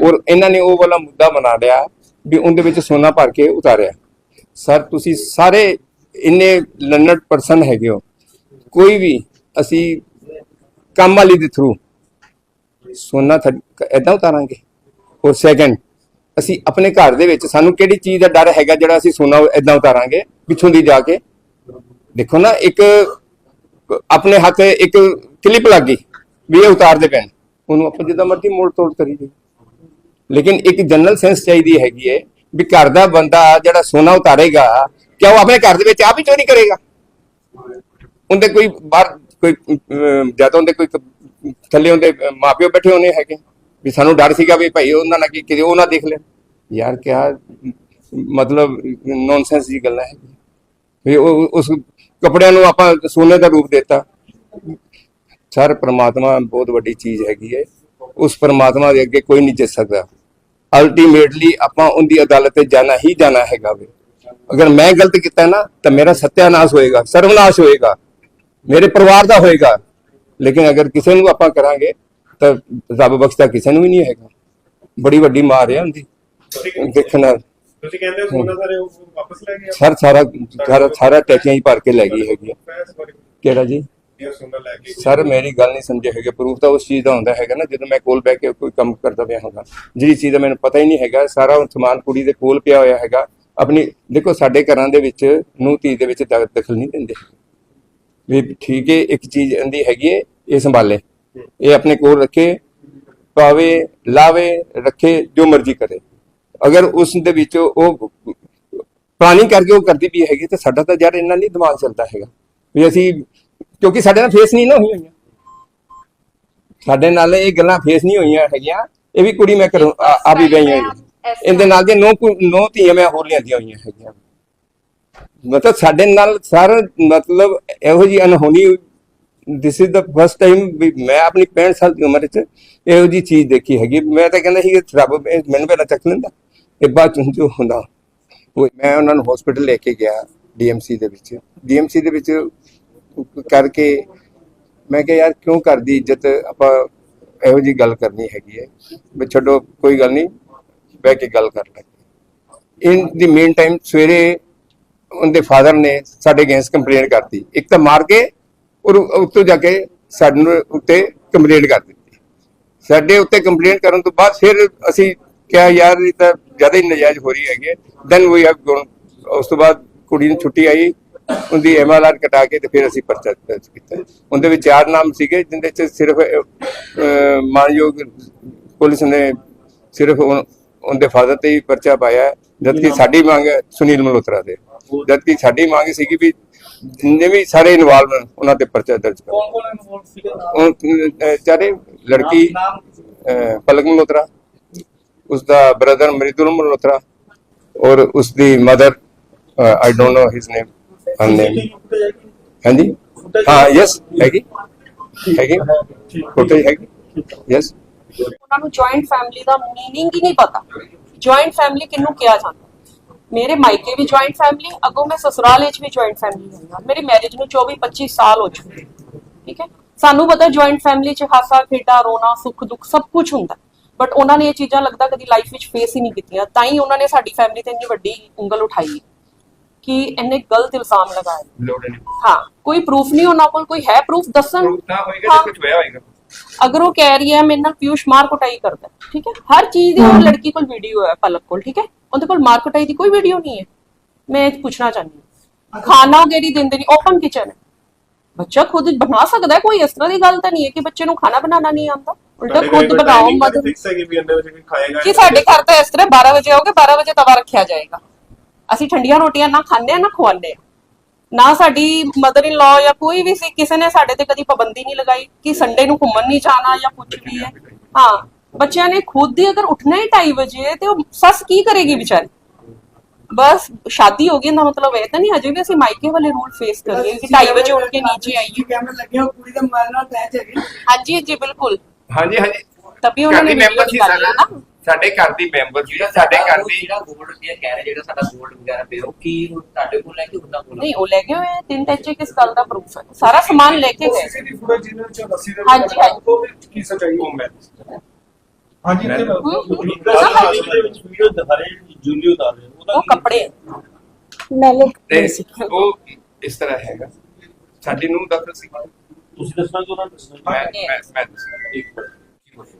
ਔਰ ਇਹਨਾਂ ਨੇ ਉਹ ਵਾਲਾ ਮੁੱਦਾ ਬਣਾ ਲਿਆ ਵੀ ਉਹਦੇ ਵਿੱਚ ਸੋਨਾ ਭਰ ਕੇ ਉਤਾਰਿਆ ਸਰ ਤੁਸੀਂ ਸਾਰੇ ਇੰਨੇ ਲਰਨਡ ਪਰਸਨ ਹੈਗੇ ਹੋ ਕੋਈ ਵੀ ਅਸੀਂ ਕੰਮ ਵਾਲੀ ਦੇ ਥਰੂ ਸੋਨਾ ਐਦਾਂ ਉਤਾਰਾਂਗੇ? ਔਰ ਸੈਕੰਡ ਅਸੀਂ ਆਪਣੇ ਘਰ ਦੇ ਵਿੱਚ ਸਾਨੂੰ ਕਿਹੜੀ ਚੀਜ਼ ਦਾ ਡਰ ਹੈਗਾ ਜਿਹੜਾ ਅਸੀਂ ਸੋਨਾ ਐਦਾਂ ਉਤਾਰਾਂਗੇ, ਪਿੱਛੋਂ ਦੀ ਜਾ ਕੇ? ਦੇਖੋ ਨਾ, ਇੱਕ ਆਪਣੇ ਹੱਥ ਇੱਕ ਕਲਿੱਪ ਲੱਗ ਗਈ ਵੀ ਇਹ ਉਤਾਰਦੇ ਪੈਣ ਉਹਨੂੰ ਆਪਾਂ ਜਿੱਦਾਂ ਮਰਜ਼ੀ ਮੋੜ ਤੋੜ ਕਰੀ ਜਾਈਏ। ਲੇਕਿਨ ਇੱਕ ਜਨਰਲ ਸੈਂਸ ਚਾਹੀਦੀ ਹੈਗੀ ਹੈ ਵੀ ਘਰ ਦਾ ਬੰਦਾ ਜਿਹੜਾ ਸੋਨਾ ਉਤਾਰੇਗਾ, ਕਿਆ ਉਹ ਆਪਣੇ ਘਰ ਦੇ ਵਿੱਚ ਆਪ ਹੀ ਚੋਰੀ ਕਰੇਗਾ? ਉਹਦੇ ਕੋਈ ਬਾਹਰ, ਕੋਈ ਜ਼ਿਆਦਾ ਉਹਦੇ ਕੋਈ ਥੱਲੇ ਉਹਦੇ ਮਾਪਿਓ ਬੈਠੇ ਹੋਣੇ ਹੈਗੇ। ਵੀ ਸਾਨੂੰ ਡਰ ਸੀਗਾ ਵੀ ਭਾਈ ਉਹਨਾਂ ਨਾਲ ਕੀ ਕਿਤੇ ਉਹ ਨਾ ਦੇਖ ਲੈ। ਯਾਰ, ਕਿਆ ਮਤਲਬ ਨੌਨਸੈਂਸ ਦੀ ਗੱਲਾਂ ਹੈ ਵੀ ਉਹ ਉਸ ਕਪੜਿਆਂ ਨੂੰ ਆਪਾਂ ਸੋਨੇ ਦਾ ਰੂਪ ਦਿੱਤਾ। ਸਰ, ਪ੍ਰਮਾਤਮਾ ਬਹੁਤ ਵੱਡੀ ਚੀਜ਼ ਹੈਗੀ ਹੈ ਉਸ ਪ੍ਰਮਾਤਮਾ ਦੇ ਅੱਗੇ ਕੋਈ ਨਹੀਂ ਜਿੱਤ ਸਕਦਾ। ਅਲਟੀਮੇਟਲੀ ਆਪਾਂ ਉਹਦੀ ਅਦਾਲਤ ਤੇ ਜਾਣਾ ਹੀ ਜਾਣਾ ਹੈਗਾ ਵੇ। ਅਗਰ ਮੈਂ ਗਲਤ ਕੀਤਾ ਨਾ, ਤਾਂ ਮੇਰਾ ਸਤਿਆਨਾਸ਼ ਹੋਏਗਾ, ਸਰਵਨਾਸ਼ ਹੋਏਗਾ। ਮੇਰੇ ਪਰਿਵਾਰ ਦਾ ਹੋਏਗਾ। ਲੇਕਿਨ ਅਗਰ ਕਿਸੇ ਨੂੰ ਆਪਾਂ ਕਰਾਂਗੇ ਤਾਂ ਰੱਬ ਬਖਸ਼ਦਾ ਕਿਸੇ ਨੂੰ ਵੀ ਨਹੀਂ ਹੈਗਾ। ਬੜੀ ਵੱਡੀ ਮਾਰ ਹੈ ਕਹਿੰਦੇ ਦੇਖਣਾ ਤੁਸੀਂ ਕਹਿੰਦੇ ਹੋ ਸੋਨਾ ਸਾਰੇ ਵਾਪਸ ਲੈ ਗਏ ਸਰ ਸਾਰਾ ਸਾਰਾ ਸਾਰਾ ਟੈਚੀਆਂ ਹੀ ਭਰ ਕੇ ਲੈ ਗਈ ਹੈਗੀ। ਕਿਹੜਾ ਜੀ? ਸਰ ਮੇਰੀ ਗੱਲ ਨਹੀਂ ਸਮਝੇ ਹੈਗੇ। ਪ੍ਰੂਫ ਤਾਂ ਉਸ ਚੀਜ਼ ਦਾ ਹੁੰਦਾ ਹੈਗਾ ਨਾ ਜਦੋਂ ਮੈਂ ਕੋਲ ਬਹਿ ਕੇ ਕੋਈ ਕੰਮ ਕਰਦਾ ਪਿਆ ਹੁੰਦਾ ਜਿਹੜੀ ਚੀਜ਼ ਦਾ ਮੈਨੂੰ ਪਤਾ ਹੀ ਨਹੀਂ ਹੈਗਾ ਸਾਰਾ ਉਹ ਸਮਾਨ ਕੁੜੀ ਦੇ ਕੋਲ ਪਿਆ ਹੋਇਆ ਹੈਗਾ। ਆਪਣੀ ਦੇਖੋ ਸਾਡੇ ਘਰਾਂ ਦੇ ਵਿੱਚ ਨੂੰ ਧੀ ਦੇ ਵਿੱਚ ਦਖਲ ਨਹੀਂ ਦਿੰਦੇ। ਵੀ ਠੀਕ ਹੈ ਇੱਕ ਚੀਜ਼ ਇਹਦੀ ਹੈਗੀ ਹੈ ਇਹ ਸੰਭਾਲੇ। ਇਹ ਆਪਣੇ ਕੋਲ ਰੱਖੇ, ਪਾਵੇ, ਲਾਵੇ, ਰੱਖੇ, ਜੋ ਮਰਜ਼ੀ ਕਰੇ। ਅਗਰ ਉਸ ਦੇ ਵਿੱਚ ਉਹ ਪਲਾਨਿੰਗ ਕਰਕੇ ਉਹ ਕਰਦੀ ਵੀ ਹੈਗੀ, ਤਾਂ ਸਾਡਾ ਤਾਂ ਯਾਰ ਇੰਨਾ ਨਹੀਂ ਦਿਮਾਗ ਚੱਲਦਾ ਹੈਗਾ। ਵੀ ਅਸੀਂ, ਕਿਉਂਕਿ ਸਾਡੇ ਨਾਲ ਫੇਸ ਨਹੀਂ ਨਾ ਹੋਈਆਂ ਹੋਈਆਂ। ਸਾਡੇ ਨਾਲ ਇਹ ਗੱਲਾਂ ਫੇਸ ਨਹੀਂ ਹੋਈਆਂ ਹੈਗੀਆਂ। ਇਹ ਵੀ ਕੁੜੀ ਮੈਂ ਕਰੂੰ ਆ ਵੀ ਗਈਆਂ ਇਹਦੇ ਨਾਲ ਦੇ ਨੌ ਕੁ- ਧੀਆਂ ਮੈਂ ਹੋਰ ਲਿਆਂਦੀਆਂ ਹੋਈਆਂ ਹੈਗੀਆਂ। ਮਤਲਬ ਸਾਡੇ ਨਾਲ ਸਾਰਾ ਮਤਲਬ ਇਹੋ ਜੀ ਅਨਹੋਣੀ this is the first time ਵੀ ਮੈਂ ਆਪਣੀ 65 ਸਾਲ ਦੀ ਉਮਰ 'ਚ ਇਹੋ ਜੀ ਚੀਜ਼ ਦੇਖੀ ਹੈਗੀ। ਮੈਂ ਤਾਂ ਕਹਿੰਦਾ ਸੀ ਕਿ ਰੱਬ ਮੈਨੂੰ ਪਹਿਲਾਂ ਚੱਕ ਲੈਂਦਾ ਤੇ ਬਾਅਦ ਚੋਂ ਜੋ ਹੁੰਦਾ। ਮੈਂ ਉਹਨਾਂ ਨੂੰ ਹਸਪੀਟਲ ਲੈ ਕੇ ਗਿਆ ਡੀਐਮਸੀ ਦੇ ਵਿੱਚ। ਡੀਐਮਸੀ ਦੇ ਵਿੱਚ ਕਰਕੇ ਮੈਂ ਕਿਹਾ, ਯਾਰ, ਕਿਉਂ ਕਰਦੀ ਇੱਜ਼ਤ? ਆਪਾਂ ਇਹੋ ਜੀ ਗੱਲ ਕਰਨੀ ਹੈਗੀ ਹੈ। ਵੀ ਛੱਡੋ, ਕੋਈ ਗੱਲ ਨਹੀਂ, ਬਹਿ ਕੇ ਗੱਲ ਕਰ ਲਾਂਗੇ ਇਨ ਦੀ ਮੇਨ ਟਾਈਮ ਸਵੇਰੇ ਉਹਦੇ ਫਾਦਰ ਨੇ ਸਾਡੇ ਅਗੇਂਸਟ ਕੰਪਲੇਂਟ ਕਰਤੀ। ਇੱਕ ਤਾਂ ਮਾਰ ਕੇ ਔਰ ਉੱਤੋਂ ਜਾ ਕੇ ਸਾਡੇ ਉੱਤੇ ਕੰਪਲੇਂਟ ਕਰ ਦਿੱਤੀ। ਸਾਡੇ ਉੱਤੇ ਕੰਪਲੇਂਟ ਕਰਨ ਤੋਂ ਬਾਅਦ ਫਿਰ ਅਸੀਂ ਕਿਹਾ ਯਾਰ ਇਹ ਤਾਂ ਜ਼ਿਆਦਾ ਹੀ ਨਜਾਇਜ਼ ਹੋ ਰਹੀ ਹੈਗੀ ਦੈਨ ਵੀ ਹੈਵ ਗੋਨ ਉਸ ਤੋਂ ਬਾਅਦ ਕੁੜੀ ਨੂੰ ਛੁੱਟੀ ਆਈ ਉਹਦੀ ਐਮਐਲਆਰ ਕਟਾ ਕੇ ਤੇ ਫਿਰ ਅਸੀਂ ਪਰਚਾ ਦਰਜ ਕੀਤਾ। ਉਹਦੇ ਵਿੱਚ ਚਾਰ ਨਾਮ ਸੀਗੇ ਜਿੰਦੇ ਚ ਸਿਰਫ ਮਾਨਯੋਗ ਪੁਲਿਸ ਨੇ ਸਿਰਫ ਉਹ- ਉਹਦੇ ਫਾਦਰ ਤੇ ਹੀ ਪਰਚਾ ਪਾਇਆ। ਜਦਕਿ ਸਾਡੀ ਮੰਗ ਸੁਨੀਲ ਮਲਹੋਤਰਾ ਦੇ ਜਦਕਿ ਸਾਡੀ ਮੰਗ ਸੀਗੀ ਵੀ ਜਿੰਨੇ ਵੀ ਸਾਰੇ ਇਨਵੋਲਵ ਹਨ ਉਹਨਾਂ ਤੇ ਪਰਚਾ ਦਰਜ ਕੌਣ ਕੌਣ ਇਨਵੋਲਵ ਸੀਗਾ? ਚਾਰੇ ਲੜਕੀ ਪਲਕ ਮਲੋਤਰਾ ਉਸ ਦਾ ਬ੍ਰਦਰ ਮਰੀਦੁਲ ਮਲੋਤਰਾ ਔਰ ਉਸ ਦੀ mother I don't know his name ਅਨਨੇਮ ਹਾਂਜੀ? ਹਾਂ ਯੈਸ ਹੈਗੀ। ਹੈਗੀ। ਫੋਟੋ ਹੈਗੀ। ਯੈਸ ਉਹਨਾਂ ਨੂੰ ਜੁਆਇੰਟ ਫੈਮਿਲੀ ਦਾ ਮੀਨਿੰਗ ਹੀ ਨਹੀਂ ਪਤਾ। ਜੁਆਇੰਟ ਫੈਮਿਲੀ ਕਿਹਨੂੰ ਕਿਹਾ ਜਾਂਦਾ? ਮੇਰੇ ਮਾਇਕੇ ਵੀ ਜੁਆਇੰਟ ਫੈਮਿਲੀ ਅੱਗੋਂ ਮੈਂ ਸਸੁਰਾਲ ਵਿੱਚ ਵੀ ਜੁਆਇੰਟ ਫੈਮਿਲੀ ਹਾਂ। ਮੇਰੀ ਮੈਰਿਜ ਨੂੰ 24 25 ਸਾਲ ਹੋ ਚੁੱਕੇ ਠੀਕ ਹੈ? ਸਾਨੂੰ ਪਤਾ ਜੁਆਇੰਟ ਫੈਮਿਲੀ ਚ ਹਾਸਾ ਖੇਡਾ ਰੋਣਾ ਸੁੱਖ ਦੁੱਖ ਸਭ ਕੁਝ ਹੁੰਦਾ। ਬਟ ਉਹਨਾਂ ਨੇ ਇਹ ਚੀਜ਼ਾਂ ਲੱਗਦਾ ਕਦੀ ਲਾਈਫ ਵਿੱਚ ਫੇਸ ਹੀ ਨਹੀਂ ਕੀਤੀਆਂ। ਤਾਂ ਹੀ ਉਹਨਾਂ ਨੇ ਸਾਡੀ ਫੈਮਿਲੀ ਤੇ ਇੰਨੀ ਵੱਡੀ ਉਂਗਲ ਉਠਾਈ ਕਿ ਇਹਨੇ ਗਲਤ ਇਲਜ਼ਾਮ ਲਗਾਏ। ਹਾਂ ਕੋਈ ਪ੍ਰੂਫ ਨਹੀਂ ਉਹਨਾਂ ਕੋਲ ਕੋਈ ਹੈ ਪ੍ਰੂਫ ਦੱਸਣ ਨਾ ਹੋਏਗਾ ਕੁਝ ਹੋਇਆ ਹੋਏਗਾ। ਅਗਰ ਉਹ ਕਹਿ ਰਹੀ ਹੈ ਮੇਰੇ ਨਾਲ ਪਿਊਸ਼ ਮਾਰ ਕੁਟਾਈ ਕਰਦਾ ਠੀਕ ਹੈ? ਹਰ ਚੀਜ਼ ਦੀ ਉਹ ਲੜਕੀ ਕੋਲ ਵੀਡੀਓ ਹੈ ਪਲਕ ਕੋਲ ਠੀਕ ਹੈ? ਉਹਦੇ ਕੋਲ ਮਾਰ ਕੁਟਾਈ ਦੀ ਕੋਈ ਵੀਡੀਓ ਨਹੀਂ ਹੈ। ਮੈਂ ਇਹ ਪੁੱਛਣਾ ਚਾਹੁੰਦੀ ਹਾਂ। ਖਾਣਾ ਵਗੈਰੀ ਦਿੰਦੇ ਨਹੀਂ ਓਪਨ ਕਿਚਨ ਹੈ। ਬੱਚਾ ਖੁਦ ਬਣਾ ਸਕਦਾ ਕੋਈ ਇਸ ਤਰ੍ਹਾਂ ਦੀ ਗੱਲ ਤਾਂ ਨਹੀਂ ਹੈ ਕਿ ਬੱਚੇ ਨੂੰ ਖਾਣਾ ਬਣਾਉਣਾ ਨਹੀਂ ਆਉਂਦਾ। ਉਲਟਾ ਖੁਦ ਬਣਾਓ ਮਦਦ ਫਿਕਸ ਹੈ ਕਿ ਵੀ ਅੰਦਰ ਵਿੱਚ ਖਾਏਗਾ ਕਿ ਸਾਡੇ ਘਰ ਤਾਂ ਇਸ ਤਰ੍ਹਾਂ 12 ਵਜੇ ਆਓਗੇ 12 ਵਜੇ ਤਵਾ ਰੱਖਿਆ ਜਾਏਗਾ। ਅਸੀਂ ਠੰਡੀਆਂ ਰੋਟੀਆਂ ਨਾ ਖਾਂਦੇ ਆ ਨਾ ਖਵਾਉਂਦੇ। ਆ ਨਾ ਸਾਡੀ ਮਦਰ ਇਨ ਲਾ ਜਾਂ ਕੋਈ ਵੀ ਸੀ ਕਿਸੇ ਨੇ ਸਾਡੇ ਤੇ ਕਦੀ ਪਾਬੰਦੀ ਨਹੀਂ ਲਗਾਈ ਕਿ ਸੰਡੇ ਨੂੰ ਘੁੰਮਣ ਨਹੀਂ ਜਾਣਾ ਜਾਂ ਕੁਝ ਵੀ ਹੈ। ਹਾਂ ਬੱਚਿਆਂ ਨੇ ਖੁਦ ਹੀ ਅਗਰ ਉੱਠਣਾ ਹੀ 2:30 ਵਜੇ ਤੇ ਉਹ ਸੱਸ ਕੀ ਕਰੇਗੀ ਵਿਚਾਰੀ? ਬਸ ਸ਼ਾਦੀ ਹੋ ਗਈ ਨਾ ਮਤਲਬ ਇਹ ਤਾਂ ਨਹੀਂ ਹਜੇ ਵੀ ਅਸੀਂ ਮਾਇਕੇ ਵਾਲੇ ਰੂਲ ਫੇਸ ਕਰ ਰਹੇ ਹਾਂ ਕਿ 2:30 ਵਜੇ ਉੱਠ ਕੇ ਨੀਚੇ ਆਈਏ। ਕੈਮਰਾ ਲੱਗਿਆ ਕੁੜੀ ਦਾ ਮੋਬਾਈਲ ਨਾਲ ਅਟੈਚ ਹੈਗੇ ਹਾਂਜੀ ਜੀ ਬਿਲਕੁਲ। ਹਾਂਜੀ ਹਾਂਜੀ। ਤभी ਉਹਨਾਂ ਨੇ ਮੈਂਬਰ ਸੀ ਹੈ ਨਾ। ਸਾਡੇ ਘਰ ਦੀ ਮੈਂਬਰ ਸੀ ਸਾਡੇ ਘਰ ਦੀ ਜਿਹੜਾ ਗੋਲਡ ਪਿਆ ਕਹਿ ਰਹੇ ਜਿਹੜਾ ਸਾਡਾ ਗੋਲਡ ਵਗੈਰਾ ਪਿਆ ਉਹ ਕੀ ਤੁਹਾਡੇ ਕੋਲ ਹੈ ਕਿ ਉਹਨਾਂ ਕੋਲ ਨਹੀਂ ਉਹ ਲੈ ਗਏ ਹੋਏ ਆ, ਤਿੰਨ ਟੈਚੇ ਕਿਸ ਗੱਲ ਦਾ ਪ੍ਰੂਫ ਹੈ? ਸਾਰਾ ਸਮਾਨ ਲੈ ਕੇ ਗਏ ਸੀਸੀਟੀਵੀ ਫੁਟੇਜ ਜਿਹਨਾਂ ਵਿੱਚ ਦੱਸੀ ਦੇ ਹਾਂਜੀ, ਹਾਂਜੀ। ਕੀ ਸਚਾਈ ਉਹ ਮੈਂ ਹਾਂਜੀ ਇੱਥੇ। ਦੇ ਵੀਡੀਓ ਦਿਖਾ ਰਹੇ ਜੂਲੀ ਉਤਾਰ ਰਹੇ ਉਹਦਾ ਉਹ ਕੀ- ਕੱਪੜੇ। ਮੈਲੇ ਤੇ ਉਹ ਇਸ ਤਰ੍ਹਾਂ ਹੈਗਾ। ਸਾਡੀ ਨੂੰ ਦਖਲ ਸੀ ਮੈਂ ਤੁਸੀਂ ਦੱਸਣਾ ਕਿ ਦੱਸਣਾ? ਮੈਂ ਮੈਂ ਦੱਸਾਂ। ਇੱਕ ਮਿੰਟ।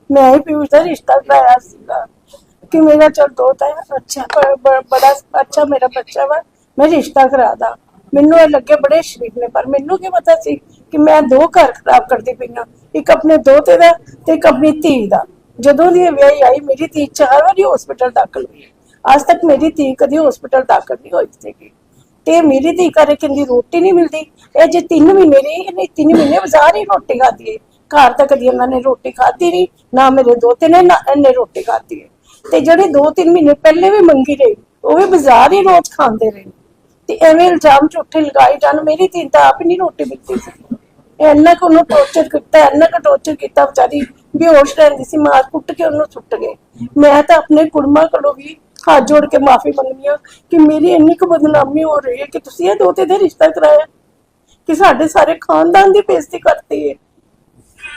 ਮੈਂ ਹੀ ਪਿਊਸ਼ ਦਾ ਰਿਸ਼ਤਾ ਕਰਾਇਆ ਸੀਗਾ। ਕਿ ਮੇਰਾ ਚਲ ਦੋਤਾ ਹੈ, ਅੱਛਾ ਬੜਾ ਅੱਛਾ ਮੇਰਾ ਬੱਚਾ ਵਾ, ਮੈਂ ਰਿਸ਼ਤਾ ਕਰਾਦਾ ਮੈਨੂੰ ਇਹ ਲੱਗੇ ਬੜੇ ਸ਼ਰੀਫ ਨੇ, ਪਰ ਮੈਨੂੰ ਕੀ ਪਤਾ ਸੀ ਕਿ ਮੈਂ ਦੋ ਘਰ ਖਰਾਬ ਕਰਦੀ ਪਈ ਇੱਕ ਆਪਣੇ ਦੋਤੇ ਦਾ ਤੇ ਇੱਕ ਆਪਣੀ ਧੀ ਦਾ। ਜਦੋਂ ਦੀ ਵਿਆਹੀ ਆਈ, ਮੇਰੀ ਧੀ ਚਾਰ ਵਾਰੀ ਹਸਪੀਟਲ ਦਾਖਲ ਹੋਈ। ਅੱਜ ਤੱਕ ਮੇਰੀ ਧੀ ਕਦੀ ਹਸਪੀਟਲ ਦਾਖਲ ਨਹੀਂ ਹੋਈ ਸੀਗੀ ਤੇ ਮੇਰੀ ਧੀ ਘਰੇ ਕਹਿੰਦੀ ਰੋਟੀ ਨਹੀਂ ਮਿਲਦੀ, ਇਹ ਜੇ 3 ਮਹੀਨੇ ਰਹੀ, ਇਹਨੇ 3 ਮਹੀਨੇ ਬਾਜ਼ਾਰ ਹੀ ਰੋਟੀ ਖਾਧੀ ਹੈ। ਘਰ ਤਾਂ ਕਦੀ ਇਹਨਾਂ ਨੇ ਰੋਟੀ ਖਾਧੀ ਨਹੀਂ, ਨਾ ਮੇਰੇ ਦੋਤੇ ਨੇ, ਨਾ ਇਹਨੇ ਰੋਟੀ ਖਾਧੀ ਹੈ। ਤੇ ਜਿਹੜੇ 2-3 ਮਹੀਨੇ ਪਹਿਲੇ ਵੀ ਮੰਗੀ ਰਹੀ, ਉਹ ਵੀ ਬਾਜ਼ਾਰ ਹੀ ਰੋਜ਼ ਖਾਂਦੇ ਰਹੇ। ਤੇ ਐਵੇਂ ਇਲਜ਼ਾਮ ਝੂਠੇ ਲਗਾਈ ਜਾਣ, ਮੇਰੀ ਧੀ ਤਾਂ ਆਪ ਹੀ ਨਹੀਂ ਰੋਟੀ ਮਿਲਦੀ ਸੀ। ਇੰਨਾ ਕੁ ਉਹਨੂੰ ਟੌਰਚਰ ਕੀਤਾ, ਇੰਨਾ ਕੁ ਟੌਰਚਰ ਕੀਤਾ ਵਿਚਾਰੀ, ਬੇਹੋਸ਼ ਰਹਿੰਦੀ ਸੀ, ਮਾਰ ਕੁੱਟ ਕੇ ਉਹਨੂੰ ਸੁੱਟ ਗਏ। ਮੈਂ ਤਾਂ ਆਪਣੇ ਕੁੜਮਾ ਕੋਲੋਂ ਵੀ ਹੱਥ ਜੋੜ ਕੇ ਮਾਫੀ ਮੰਗਦੀ ਆ ਕਿ ਮੇਰੀ ਇੰਨੀ ਕੁ ਬਦਨਾਮੀ ਹੋ ਰਹੀ ਹੈ ਕਿ ਤੁਸੀਂ ਇਹ ਦੋਤੇ ਦਾ ਰਿਸ਼ਤਾ ਕਰਾਇਆ ਕਿ ਸਾਡੇ ਸਾਰੇ ਖਾਨਦਾਨ ਦੀ ਬੇਇੱਜ਼ਤੀ ਕਰਤੀ ਹੈ।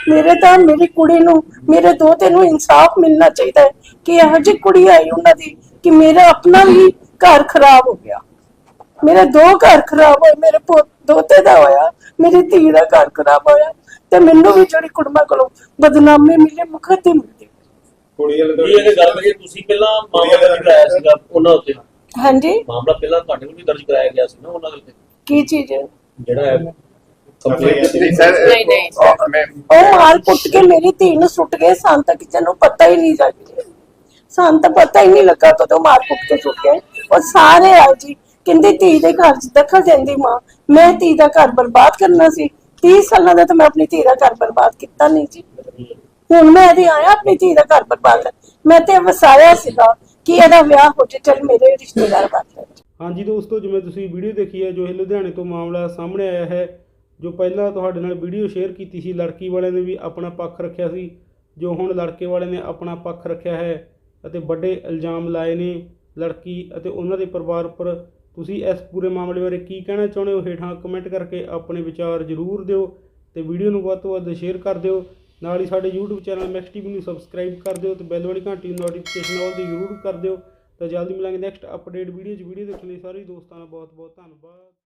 ਮੇਰੇ ਤਾਂ ਮੇਰੀ ਕੁੜੀ ਨੂੰ ਮੇਰੇ ਦੋਤੇ ਨੂੰ ਇਨਸਾਫ ਮਿਲਣਾ ਚਾਹੀਦਾ ਹੈ ਕਿ ਇਹੋ ਜਿਹੀ ਕੁੜੀ ਆਈ ਉਹਨਾਂ ਦੀ ਕਿ ਮੇਰਾ ਆਪਣਾ ਵੀ ਘਰ ਖਰਾਬ ਹੋ ਗਿਆ। ਮੇਰੇ ਦੋ ਘਰ ਖਰਾਬ ਹੋਏ ਮੇਰੇ ਪੁੱਤ ਦੋਤੇ ਦਾ ਹੋਇਆ ਮੇਰੀ ਧੀ ਦਾ ਘਰ ਖਰਾਬ ਹੋਇਆ ਤੇ ਮੈਨੂੰ ਵੀ ਜਿਹੜੀ ਕੁੜਮਾ ਕੋਲੋਂ ਬਦਨਾਮੀ ਮਿਲੇ ਮੁਖਤੀ ਮਿਲਦੀ ਕੁੜੀ ਵਾਲੇ ਇਹ ਇਹ ਗੱਲ ਕਰੀਏ ਤੁਸੀਂ ਪਹਿਲਾਂ ਮਾਮਲਾ ਦਰਜ ਕਰਾਇਆ ਸੀਗਾ ਉਹਨਾਂ ਉੱਤੇ। ਹਾਂਜੀ। ਮਾਮਲਾ ਪਹਿਲਾਂ ਤੁਹਾਡੇ ਕੋਲ ਵੀ ਦਰਜ ਕਰਾਇਆ ਗਿਆ ਸੀ ਨਾ ਉਹਨਾਂ ਦੇ ਉੱਤੇ? ਕੀ ਚੀਜ਼ ਹੈ? ਜਿਹੜਾ ਹੈ ਕੰਪਲੇਂਟ ਨਹੀਂ ਸਰ ਨਹੀਂ, ਨਹੀਂ। ਮੈਂ ਉਹ ਮਾਰ ਕੁੱਟ ਕੇ ਮੇਰੀ ਧੀ ਨੂੰ ਸੁੱਟ ਗਏ ਸਾਨੂੰ ਤਾਂ ਕਿਸੇ ਨੂੰ ਪਤਾ ਹੀ ਨਹੀਂ ਲੱਗਾ ਸਾਨੂੰ ਤਾਂ ਪਤਾ ਹੀ ਨਹੀਂ ਲੱਗਾ ਕਦੋਂ ਮਾਰ ਕੁੱਟ ਕੇ ਸੁੱਟ ਗਏ। ਉਹ ਸਾਰੇ ਆਏ ਜੀ ਕਹਿੰਦੇ ਧੀ ਦੇ ਘਰ ਚ ਦਖਲ ਦਿੰਦੀ ਮਾਂ। ਮੈਂ ਧੀ ਦਾ ਘਰ ਬਰਬਾਦ ਕਰਨਾ ਸੀ। 30 ਸਾਲਾਂ ਦਾ ਤਾਂ ਮੈਂ ਆਪਣੀ ਧੀ ਦਾ ਘਰ ਬਰਬਾਦ ਕੀਤਾ ਨਹੀਂ ਜੀ। ਹੁਣ ਮੈਂ ਇਹਦੇ ਆਇਆ ਆਪਣੀ ਧੀ ਦਾ ਘਰ ਬਰਬਾਦ ਮੈਂ ਤੇ ਵਸਾਇਆ ਸੀਗਾ ਕਿ ਇਹਦਾ ਵਿਆਹ ਹੋ ਜੇ ਚਲ ਮੇਰੇ ਰਿਸ਼ਤੇਦਾਰ ਬਣ ਜਾਣ। ਹਾਂਜੀ ਦੋਸਤੋ ਜਿਵੇਂ ਤੁਸੀਂ ਵੀਡੀਓ ਦੇਖੀ ਹੈ ਜੋ ਇਹ ਲੁਧਿਆਣੇ ਤੋਂ ਮਾਮਲਾ ਸਾਹਮਣੇ ਆਇਆ ਹੈ ਜੋ ਪਹਿਲਾਂ ਤੁਹਾਡੇ ਨਾਲ ਵੀਡੀਓ ਸ਼ੇਅਰ ਕੀਤੀ ਸੀ, ਲੜਕੀ ਵਾਲਿਆਂ ਨੇ ਵੀ ਆਪਣਾ ਪੱਖ ਰੱਖਿਆ ਸੀ, ਜੋ ਹੁਣ ਲੜਕੇ ਵਾਲਿਆਂ ਨੇ ਆਪਣਾ ਪੱਖ ਰੱਖਿਆ ਹੈ ਅਤੇ ਵੱਡੇ ਇਲਜ਼ਾਮ ਲਾਏ ਨੇ ਲੜਕੀ ਅਤੇ ਉਹਨਾਂ ਦੇ ਪਰਿਵਾਰ ਉੱਪਰ, ਤੁਸੀਂ ਇਸ ਪੂਰੇ ਮਾਮਲੇ ਬਾਰੇ ਕੀ ਕਹਿਣਾ ਚਾਹੁੰਦੇ ਹੋ? ਹੇਠਾਂ ਕਮੈਂਟ ਕਰਕੇ ਆਪਣੇ ਵਿਚਾਰ ਜ਼ਰੂਰ ਦਿਓ ਤੇ ਵੀਡੀਓ ਨੂੰ ਵੱਧ ਤੋਂ ਵੱਧ ਸ਼ੇਅਰ ਕਰ ਦਿਓ। ਨਾਲ ਹੀ ਸਾਡੇ YouTube ਚੈਨਲ ਮੈਕਸ ਟੀਵੀ ਨੂੰ ਸਬਸਕ੍ਰਾਈਬ ਕਰ ਦਿਓ ਤੇ ਬੈਲ ਵਾਲੀ ਘੰਟੀ ਨੂੰ ਨੋਟੀਫਿਕੇਸ਼ਨ ਆਲ ਦੀ ਜ਼ਰੂਰ ਕਰ ਦਿਓ। ਤਾਂ ਜਲਦੀ ਮਿਲਾਂਗੇ ਨੈਕਸਟ ਅਪਡੇਟ ਵੀਡੀਓ 'ਚ। ਵੀਡੀਓ ਦੇਖਣ ਲਈ ਸਾਰੇ ਦੋਸਤਾਂ ਦਾ ਬਹੁਤ ਬਹੁਤ ਧੰਨਵਾਦ।